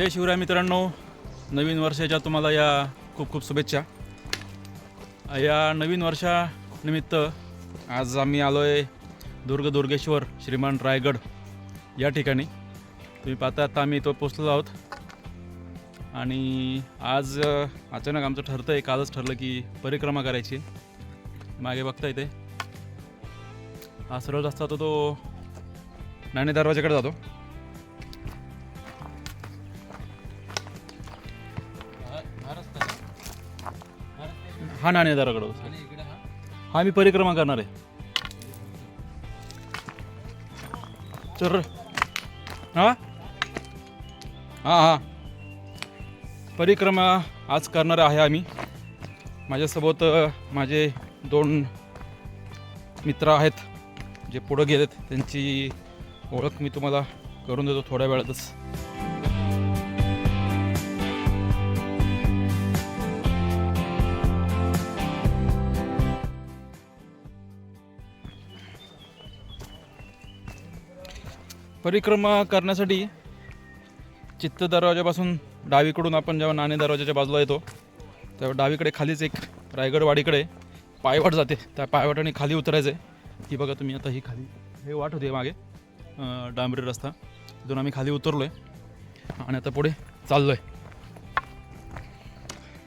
जय शिवराय मित्रांनो. नवीन वर्षाच्या तुम्हाला या खूप खूप शुभेच्छा. या नवीन वर्षानिमित्त आज आम्ही आलो आहे दुर्ग दुर्गेश्वर श्रीमान रायगड या ठिकाणी. तुम्ही पाहता आता आम्ही तो पोचलो आहोत. आणि आज अचानक आमचं ठरतं आहे कालच ठरलं की परिक्रमा करायची. मागे बघता येते हा सरळ रस्ता तो तो नाणे दरवाजाकडे जातो. हा नाणे दरवाजाकडे हा मी परिक्रमा करणार आहे. तर हा? हा हा. परिक्रमा आज करणार आहे आम्ही. माझ्यासोबत अ, माझे दोन मित्र आहेत जे पुढं गेलेत त्यांची ओळख मी तुम्हाला करून देतो थोड्या वेळातच. परिक्रमा करण्यासाठी चित्त दरवाजापासून डावीकडून आपण जेव्हा नाणे दरवाजाच्या बाजूला येतो तेव्हा डावीकडे खालीच एक रायगडवाडीकडे पायवाट जाते. त्या पायवाटाने खाली उतरायचं आहे ही बघा तुम्ही आता ही खाली. हे वाट होती मागे. डांबरी रस्ता. तिथून आम्ही खाली उतरलो आहे आणि आता पुढे चाललो आहे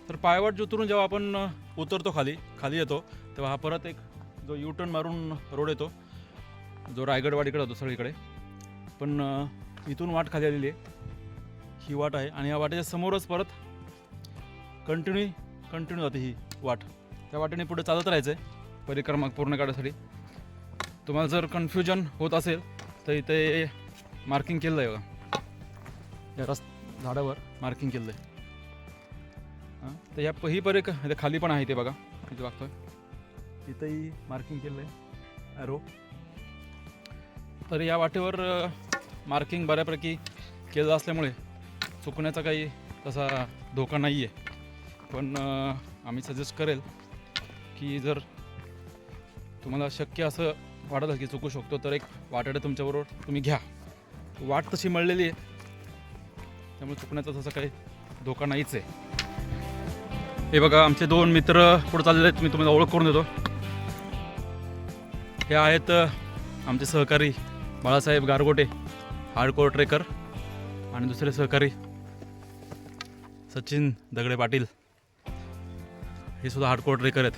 तर पायवाट उतरून जेव्हा आपण उतरतो खाली खाली येतो तेव्हा हा परत एक जो यू टर्न मारून रोड येतो जो रायगडवाडीकडे होतो सगळीकडे. पण इथून वाट खाली आलेली आहे. ही वाट आहे आणि या वाटेच्या समोरच परत कंटिन्यू कंटिन्यू जाते ही वाट. त्या वाटेने पुढे चालत राहायचं आहे परिक्रमा पूर्ण काढायसाठी. तुम्हाला जर कन्फ्युजन होत असेल तर इथे मार्किंग केलं आहे बघा. या रस झाडावर मार्किंग केलं आहे. हां तर या ही परिक खाली पण आहे ते बघा. इथे बघतोय. इथंही मार्किंग केलं आहे. ॲरो तर या वाटेवर मार्किंग बऱ्यापैकी केलं असल्यामुळे चुकण्याचा काही तसा धोका नाही आहे पण आम्ही सजेस्ट करेल की जर तुम्हाला शक्य असं वाटत असेल की चुकू शकतो तर एक वाटाडे तुमच्याबरोबर तुम्ही घ्या. वाट तशी मळलेली आहे त्यामुळे चुकण्याचा तसा काही धोका नाहीच आहे. हे बघा आमचे दोन मित्र पुढे चाललेले आहेत मी तुम्हाला ओळख करून देतो. हे आहेत आमचे सहकारी बाळासाहेब गारगोटे हार्डकोर ट्रेकर आणि दुसरे सहकारी सचिन दगडे पाटील हे सुद्धा हार्डकोर ट्रेकर आहेत.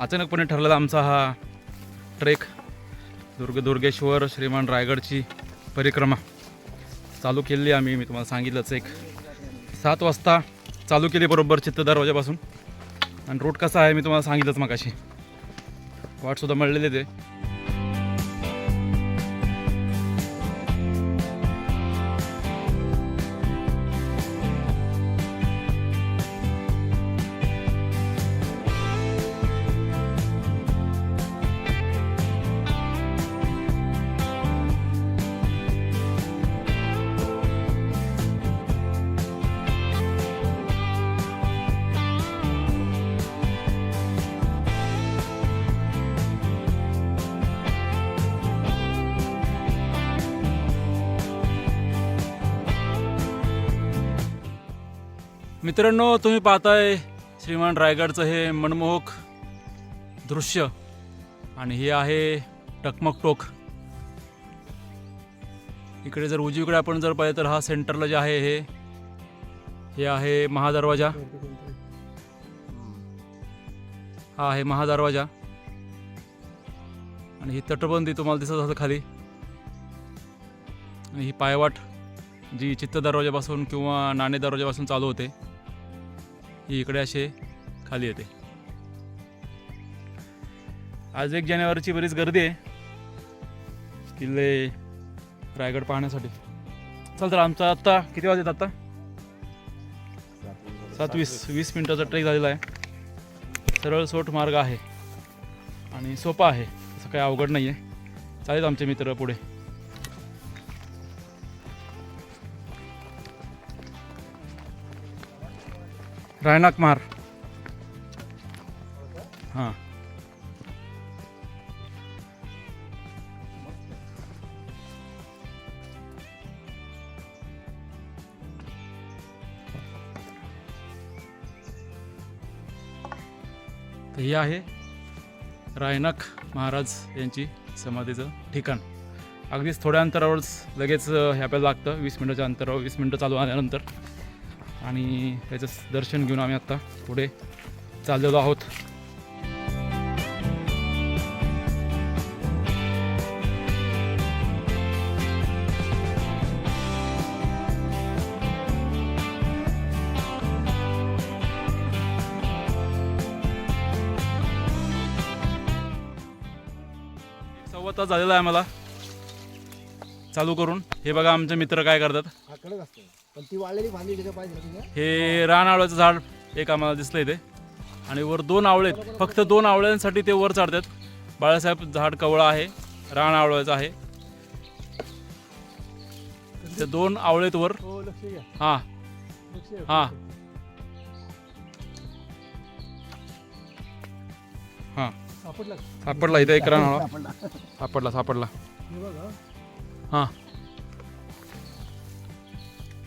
अचानकपणे ठरलेला आमचा हा ट्रेक दुर्ग दुर्गेश्वर श्रीमान रायगडची परिक्रमा चालू केली आम्ही. मी तुम्हाला सांगितलंच एक. सात वाजता चालू केली बरोबर चित्त दरवाजापासून आणि रूट कसा आहे मी तुम्हाला सांगितलंच मगाशी. वाटसुद्धा मळलेले ते मित्रांनो तुम्ही पाहताय श्रीमान रायगडचं हे मनमोहक दृश्य. आणि हे आहे टकमक टोक. इकडे जर उजवीकडे आपण जर पाहिलं तर हा सेंटरला जे आहे हे हे आहे महादरवाजा. हा आहे महादरवाजा. आणि ही तटबंदी तुम्हाला दिसत असं खाली. आणि ही पायवाट जी चित्त दरवाजापासून किंवा नाणे दरवाजापासून चालू होते. ही इकडे असे खाली येते. आज एक जानेवारीची बरीच गर्दी आहे. किल्ले रायगड पाहण्यासाठी. चल तर आमचा आत्ता किती वाजत आत्ता? सात वीस वीस मिनटाचा ट्रेक झालेला आहे. सरळ सोट मार्ग आहे. आणि सोपा आहे. असं काही अवघड नाही आहे चालेल आमचे मित्र पुढे. रायनाक महार हां. तर ही आहे रायनाक महाराज यांची समाधीचं ठिकाण. अगदीच थोड्या अंतरावरच लगेच ह्यापायला लागतं. वीस मिनटाच्या अंतरावर वीस मिनटं चालू आल्यानंतर. आणि त्याचं दर्शन घेऊन आम्ही आत्ता पुढे चाललेलो आहोत. सव्वा तास झालेला आहे आम्हाला. चालू करून. हे बघा आमचे मित्र काय करतात. पण ती वाळलेली फांदी तिथे पाहिजे हे रान आवळ्याचं झाड एक आम्हाला दिसलं इथे आणि वर दोन आवळे आहेत. फक्त दोन आवळ्यांसाठी ते वर चढतात. बाळासाहेब झाड कवळा आहे. रान आवळ्याचं आहे. ते दोन आवळेत वर. हो लक्ष घ्या. हां. लक्ष घ्या. हां. हां. सापडला. का? सापडला इथे एक रान आवळा सापडला. सापडला सापडला. हे बघा. हां.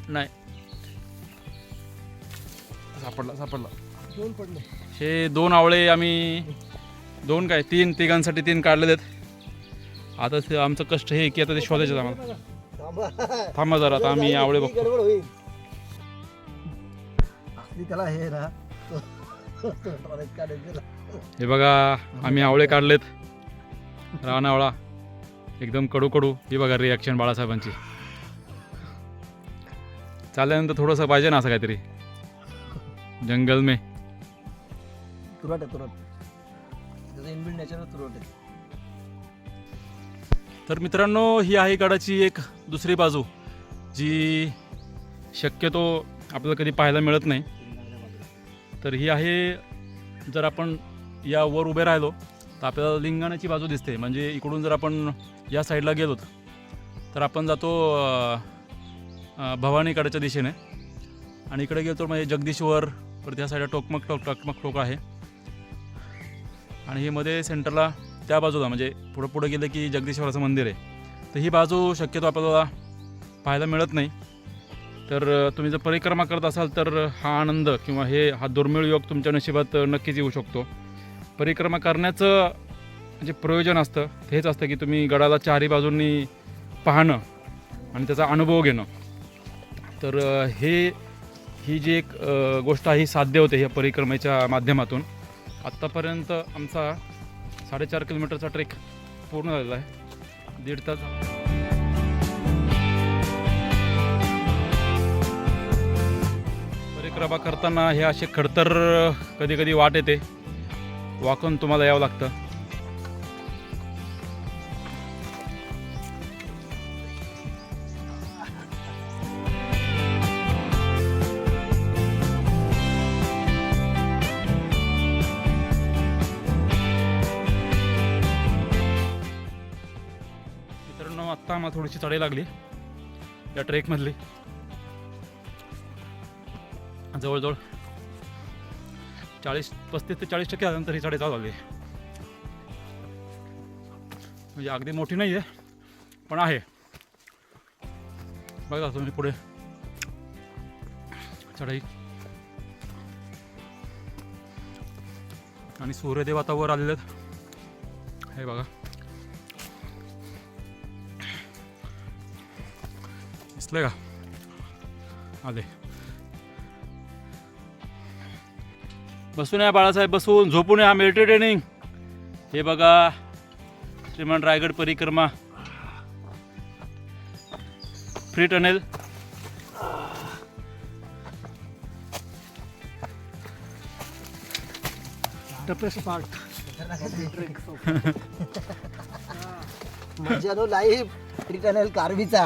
नाही. सापडला सापडला. दोन पडले. हे दोन आवळे आम्ही दोन काय तीन तिघांसाठी तीन काढलेले आहेत. आता ते आमचं कष्ट हे की आता ते शोधायचे आम्हाला. थांबा. जरा आता आम्ही आवळे बघतो. त्याला हे ना. हे बघा आम्ही आवळे काढलेत. रान आवळा एकदम कडू कडू. ही बघा रिॲक्शन बाळासाहेबांची. चालल्यानंतर थोडंसं पाहिजे ना असं काहीतरी. जंगल में. तुरट आहे तुरट. त्याचं इनबिल्ड नेचर तुरट आहे. तर मित्रांनो ही आहे गडाची एक दुसरी बाजू जी शक्यतो आपल्याला कधी पाहायला मिळत नाही. तर ही आहे जर आपण या वर उभे राहिलो तर आपल्याला लिंगाण्याची बाजू दिसते. म्हणजे इकडून जर आपण या साईडला गेलो तर आपण जातो भवानीकडच्या दिशेने. आणि इकडे गेलो तर म्हणजे जगदीश्वर परत त्या साईडला टोकमक टोक टोकमक टोक आहे. आणि हे मध्ये सेंटरला त्या बाजूला म्हणजे पुढं पुढं गेलं की जगदीश्वराचं मंदिर आहे. तर ही बाजू शक्यतो आपल्याला पाहायला मिळत नाही. तर तुम्ही जर परिक्रमा करत असाल तर हा आनंद किंवा हे हा दुर्मिळ योग तुमच्या नशिबात नक्कीच येऊ शकतो. परिक्रमा करण्याचं जे प्रयोजन असतं हेच असतं की तुम्ही गडाला चारही बाजूंनी पाहणं आणि त्याचा अनुभव घेणं. तर हे ही जी एक गोष्ट आहे ही साध्य होते ह्या परिक्रमेच्या माध्यमातून. आत्तापर्यंत आमचा साडेचार किलोमीटरचा ट्रेक पूर्ण झालेला आहे. दीड तास परिक्रमा करताना हे असे खडतर कधी कधी वाट येते. वाकून तुम्हाला यावं लागतं. आत्ता आम्हाला थोडीशी चढाई लागली या ट्रेकमधली. जवळजवळ चाळीस पस्तीस ते चाळीस टक्के आल्यानंतर ही चढाई चालू झाली. म्हणजे अगदी मोठी नाही आहे पण आहे. बघा तुम्ही पुढे. चढाई. आणि सूर्यदेव आता वर आलेले आहेत. हे बघा. दिसले का आले. बसून या बाळासाहेब बसून. झोपून या. Military training. हे बघा श्रीमान रायगड परिक्रमा. Free tunnel. No life returnal कारवीचा.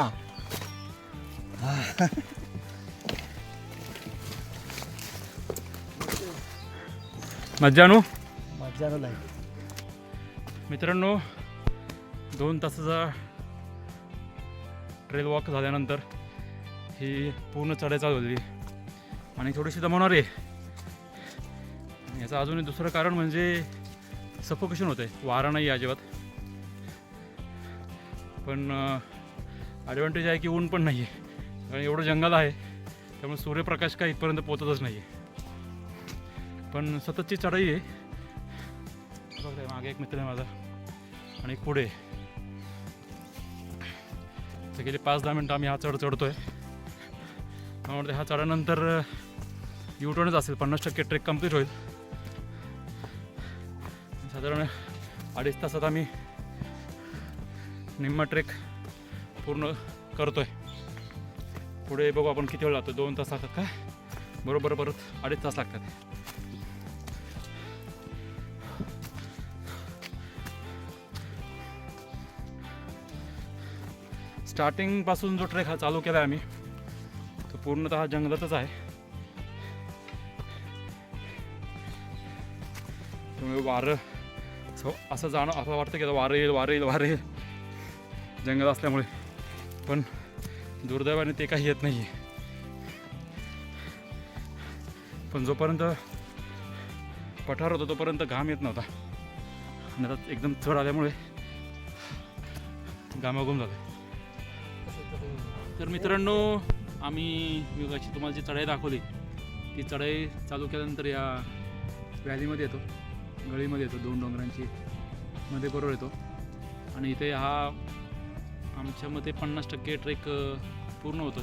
मज्जा आणू मजा नो लाईफ मित्रांनो दोन तासाचा ट्रेल वॉक झाल्यानंतर ही पूर्ण चढाई चालू झाली. आणि थोडीशी दमवणारी आहे. याचं अजूनही दुसरं कारण म्हणजे सफोकेशन होतं आहे वारा नाही आहे अजिबात. पण ॲडव्हान्टेज आहे की ऊन पण नाही आहे कारण एवढं जंगल आहे त्यामुळे सूर्यप्रकाश काय इथपर्यंत पोचतच नाही आहे पण सततची चढाई आहे. बघताय मागे एक मित्र आहे माझा. आणि पुढे. तर गेले पाच दहा मिनटं आम्ही हा चढ चढतो आहे म्हणते हा चढानंतर युटर्नच असेल. पन्नास टक्के ट्रेक कंप्लीट होईल. साधारण अडीच तासात आम्ही निम्मा ट्रेक पूर्ण करतोय. पुढे बघू आपण किती वेळ लागतो दोन तास लागतात का? बरोबर परत अडीच तास लागतात. स्टार्टिंगपासून जो ट्रेक हा चालू केला आहे आम्ही तो पूर्णतः जंगलातच आहे. त्यामुळे वारं सो असं जाणं असं वाटतं की वारं येईल वारं येईल वारं येईल. जंगल असल्यामुळे. पण दुर्दैवाने ते काही येत नाही आहे पण जोपर्यंत पठार होता तोपर्यंत घाम येत नव्हता. आणि आता एकदम चढ आल्यामुळे घामाघूम झालं तर मित्रांनो आम्ही मी तुम्हाला जी चढाई दाखवली ती चढाई चालू केल्यानंतर या व्हॅलीमध्ये येतो गळीमध्ये येतो दोन डोंगरांची मध्ये बरोबर येतो. आणि इथे हा आमच्या मते पन्नास टक्के ट्रेक पूर्ण होतो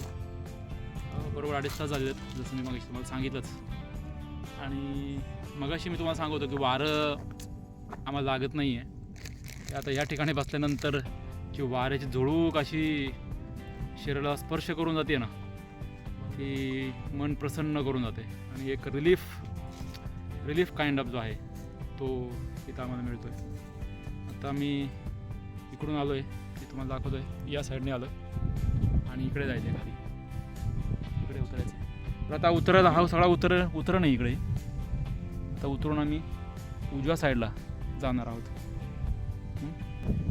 बरोबर अडीच तास झाले आहेत जसं मी मगाशी तुम्हाला सांगितलंच. आणि मगाशी मी तुम्हाला सांगतो की वारं आम्हाला लागत नाही आहे आता या ठिकाणी बसल्यानंतर जी वाऱ्याची झुळूक अशी शरीराला स्पर्श करून जाते ना ती मन प्रसन्न करून जाते. आणि एक रिलीफ रिलीफ काइंड ऑफ जो आहे तो इथं आम्हाला मिळतो आहे आता मी इकडून आलो आहे मी तुम्हाला दाखवतो आहे या साईडने आलो आणि इकडे जायचं आहे खाली. इकडे उतरायचं आहे तर आता उतरायला हा सगळा उतर उतर नाही इकडे. आता उतरून आम्ही उजव्या साईडला जाणार आहोत.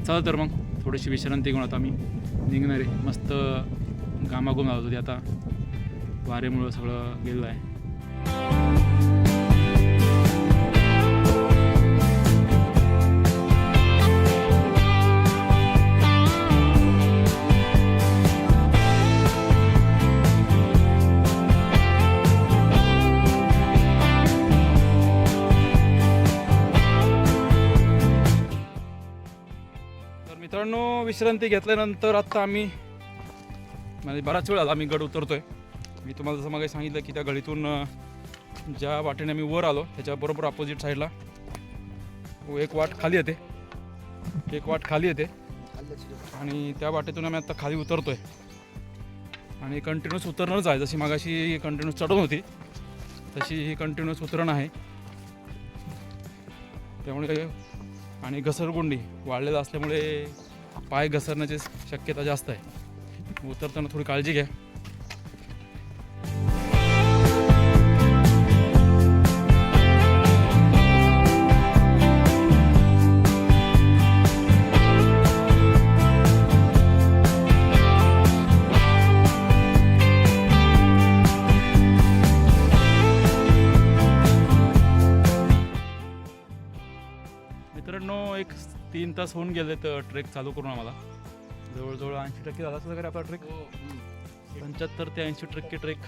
चला तर मग थोडीशी विश्रांती घेऊन आता आम्ही निघणार आहे. मस्त घामाघूम लावत होती आता. वारेमुळं सगळं गेलेलं आहे. विश्रांती घेतल्यानंतर आत्ता आम्ही म्हणजे बराच वेळ आला आम्ही गड उतरतोय. मी तुम्हाला जसं मागे सांगितलं की त्या गडीतून ज्या वाटेने आम्ही वर आलो त्याच्याबरोबर अपोजिट साईडला एक वाट खाली येते. एक वाट खाली येते. आणि त्या वाटेतून आम्ही आता खाली उतरतोय. आणि कंटिन्युअस उतरणंच आहे. जशी मागाशी कंटिन्युअस चढून होती तशी ही कंटिन्यूस उतरण आहे. त्यामुळे आणि घसरगुंडी वाढलेलं असल्यामुळे पाय घसरण्याची शक्यता जास्त आहे. उतरताना थोडी काळजी घ्या. तास होऊन गेले तर ट्रेक चालू करून आम्हाला. जवळजवळ ऐंशी टक्के झाला असं वगैरे आपला ट्रेक. पंच्याहत्तर ते ऐंशी टक्के ट्रेक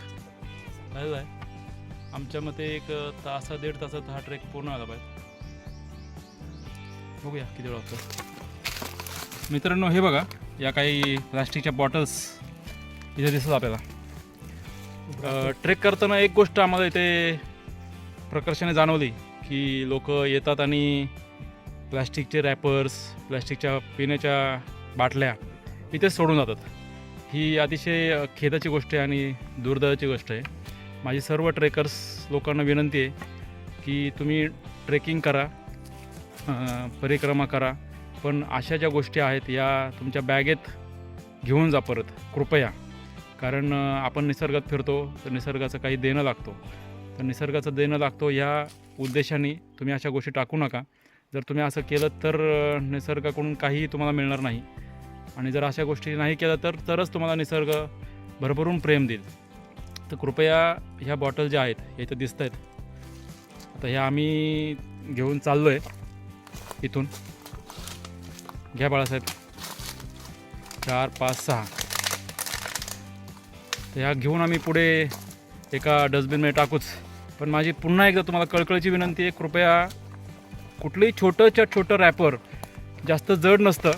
झालेला आहे. आमच्या मते एक तासा दीड तासात हा ट्रेक पूर्ण आला पाहिजे. बघूया किती वेळ लागतो मित्रांनो हे बघा या काही प्लास्टिकच्या बॉटल्स इथे दिसतात आपल्याला. ट्रेक करताना एक गोष्ट आम्हाला इथे प्रकर्षाने जाणवली की लोक येतात आणि प्लास्टिकचे रॅपर्स प्लास्टिकच्या पिण्याच्या बाटल्या इथेच सोडून जातात. ही अतिशय खेदाची गोष्ट आहे आणि दुर्दैवाची गोष्ट आहे. माझी सर्व ट्रेकर्स लोकांना विनंती आहे की तुम्ही ट्रेकिंग करा परिक्रमा करा पण अशा ज्या गोष्टी आहेत या तुमच्या बॅगेत घेऊन जा परत कृपया. कारण आपण निसर्गात फिरतो तर निसर्गाचं काही देणं लागतो. तर निसर्गाचं देणं लागतो या उद्देशाने तुम्ही अशा गोष्टी टाकू नका. जर तुम्ही असं केलं तर निसर्गाकडून काहीही तुम्हाला मिळणार नाही. आणि जर अशा गोष्टी नाही केल्या तर तरच तुम्हाला निसर्ग भरभरून प्रेम देईल. तर कृपया ह्या बॉटल ज्या आहेत हे तर दिसत आहेत आता ह्या आम्ही घेऊन चाललो आहे इथून. घ्या बाळासाहेब. चार पाच सहा. तर ह्या घेऊन आम्ही पुढे एका डस्टबिनमध्ये टाकूच. पण माझी पुन्हा एकदा तुम्हाला कळकळीची विनंती आहे कृपया कुठलंही छोटंच्या छोटं रॅपर जास्त जड नसतं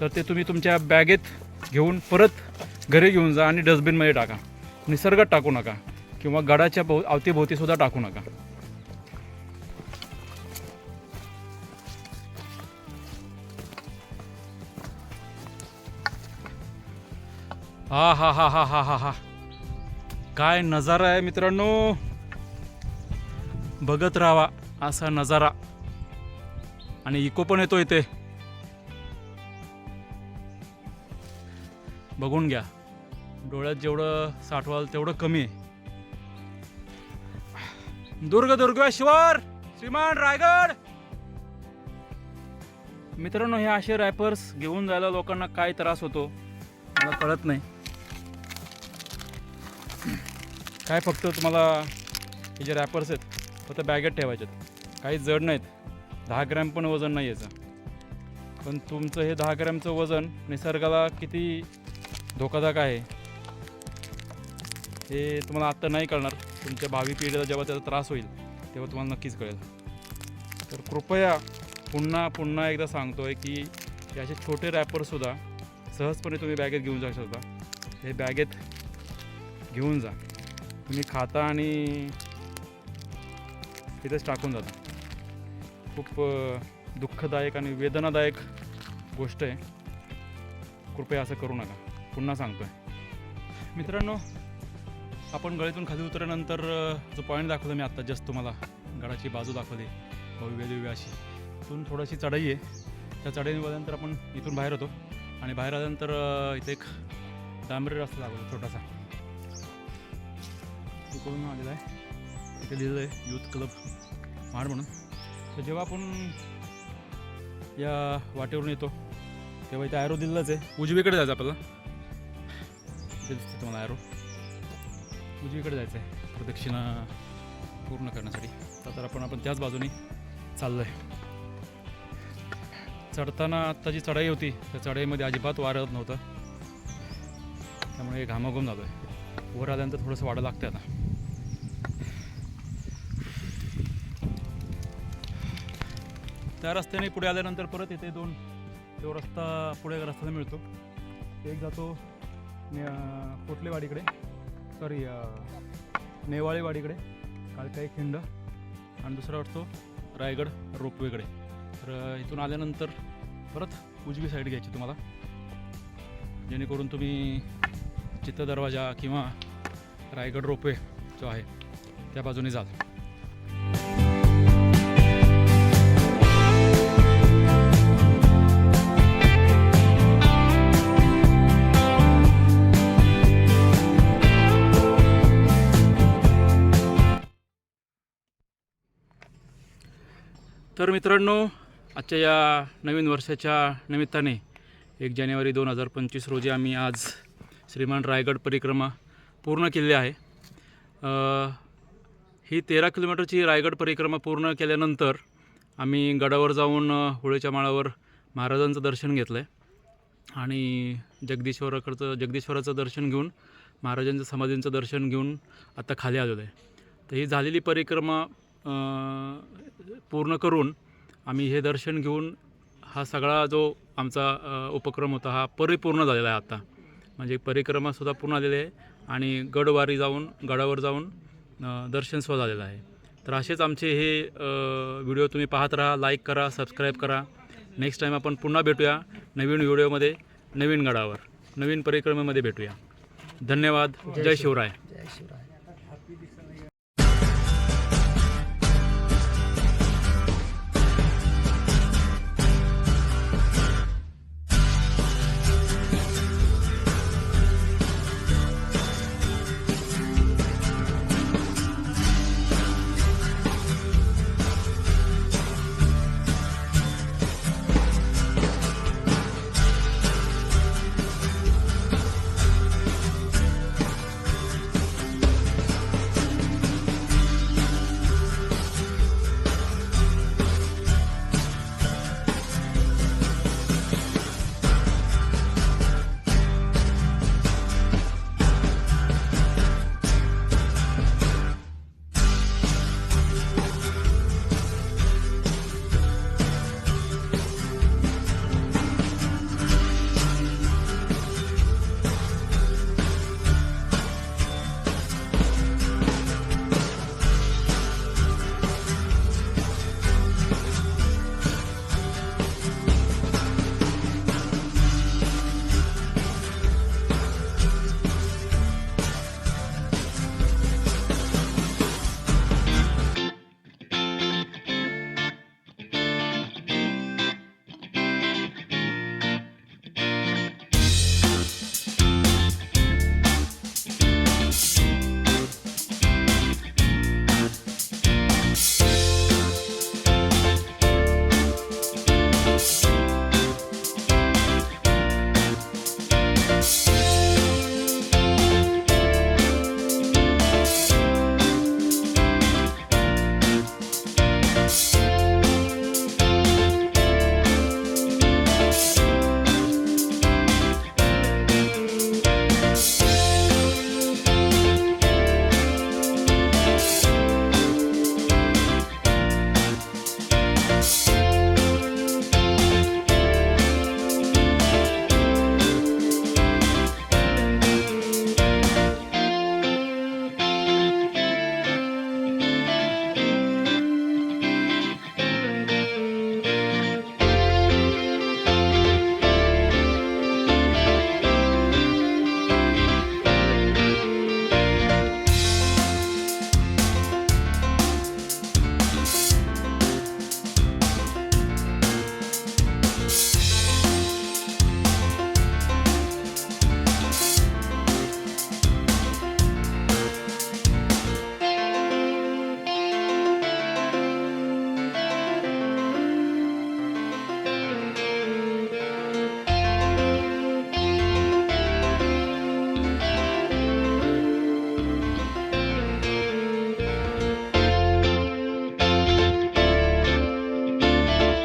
तर ते तुम्ही तुमच्या बॅगेत घेऊन परत घरी घेऊन जा आणि डस्टबिनमध्ये टाका. निसर्गात टाकू नका किंवा गडाच्या भोव अवतीभोवतीसुद्धा टाकू नका. हा हा हा हा हा हा हा. काय नजारा आहे मित्रांनो? बघत राहावा असा नजारा. आणि इको पण येतो इथे. बघून घ्या. डोळ्यात जेवढं साठवाल तेवढं कमी आहे. दुर्ग दुर्गेश्वर श्रीमान रायगड. मित्रांनो हे असे रॅपर्स घेऊन जायला लोकांना काय त्रास होतो मला कळत नाही. काय फक्त तुम्हाला हे जे रॅपर्स आहेत फक्त बॅगेत ठेवायचे काही जड नाहीत. दहा ग्रॅम पण वजन नाही याचं. पण तुमचं हे दहा ग्रॅमचं वजन निसर्गाला किती धोकादायक आहे हे तुम्हाला आत्ता नाही कळणार. तुमच्या भावी पिढीला जेव्हा त्याचा त्रास होईल तेव्हा तुम्हाला नक्कीच कळेल. तर कृपया पुन्हा पुन्हा एकदा सांगतो आहे की याचे असे छोटे रॅपरसुद्धा सहजपणे तुम्ही बॅगेत घेऊन जाऊ शकता. हे बॅगेत घेऊन जा. तुम्ही खाता आणि तिथेच टाकून जाता. खूप दुःखदायक आणि वेदनादायक गोष्ट आहे. कृपया असं करू नका. पुन्हा सांगतोय. मित्रांनो आपण गळीतून खाली उतरल्यानंतर जो पॉईंट दाखवला मी आत्ता जस्ट तुम्हाला गडाची बाजू दाखवली भव्य दिव्य अशी. इथून थोडीशी चढाई आहे. त्या चढाईने आल्यानंतर आपण इथून बाहेर होतो. आणि बाहेर आल्यानंतर इथे एक डांबरी रस्ता लागला छोटासा. तिकडून आलेला आहे. इथे लिहिलं आहे यूथ क्लब महाड म्हणून. तर जेव्हा आपण या वाटेवरून येतो तेव्हा इथे ॲरो दिलेलाच आहे. उजवीकडे जायचं आपल्याला. दिसते तुम्हाला ॲरो उजवीकडे जायचं आहे प्रदक्षिणा पूर्ण करण्यासाठी. तर तर आपण आपण त्याच बाजूने चाललो आहे चढताना आत्ता जी चढाई होती त्या चढाईमध्ये अजिबात वारत नव्हतं. त्यामुळे घामाघूम झालो आहे वर आल्यानंतर थोडंसं वाढं लागतं आता. त्या रस्त्याने पुढे आल्यानंतर परत इथे दोन तो रस्ता पुढे रस्त्याने मिळतो. एक जातो ने कोटलेवाडीकडे. सॉरी नेवाळेवाडीकडे. काळकाई खिंड आणि दुसरा वाटतो रायगड रोपवेकडे. तर इथून आल्यानंतर परत उजवी साईड घ्यायची तुम्हाला. जेणेकरून तुम्ही चित्त दरवाजा किंवा रायगड रोपवे जो आहे त्या बाजूने जाल. तर मित्रांनो आजच्या या नवीन वर्षाच्या निमित्ताने एक जानेवारी दोन हजार पंचवीस रोजी आम्ही आज श्रीमान रायगड परिक्रमा पूर्ण केली आहे. ही तेरा किलोमीटरची रायगड परिक्रमा पूर्ण केल्यानंतर आम्ही गडावर जाऊन होळीच्या माळावर महाराजांचं दर्शन घेतलं आहे आणि जगदीश्वराकडचं जगदीश्वराचं दर्शन घेऊन महाराजांचं समाधींचं दर्शन घेऊन आता खाली आलेलो आहे. तर ही झालेली परिक्रमा पूर्ण करून आम्ही हे दर्शन घेऊन हा सगळा जो आमचा उपक्रम होता हा परिपूर्ण झालेला आहे आता. म्हणजे परिक्रमासुद्धा पूर्ण झालेली आहे आणि गडवारी जाऊन गडावर जाऊन दर्शनसुद्धा झालेलं आहे. तर असेच आमचे हे व्हिडिओ तुम्ही पाहत राहा लाईक करा सबस्क्राईब करा. नेक्स्ट टाईम आपण पुन्हा भेटूया नवीन व्हिडिओमध्ये नवीन गडावर नवीन परिक्रमेमध्ये भेटूया. धन्यवाद. जय शिवराय. जय शिवराय.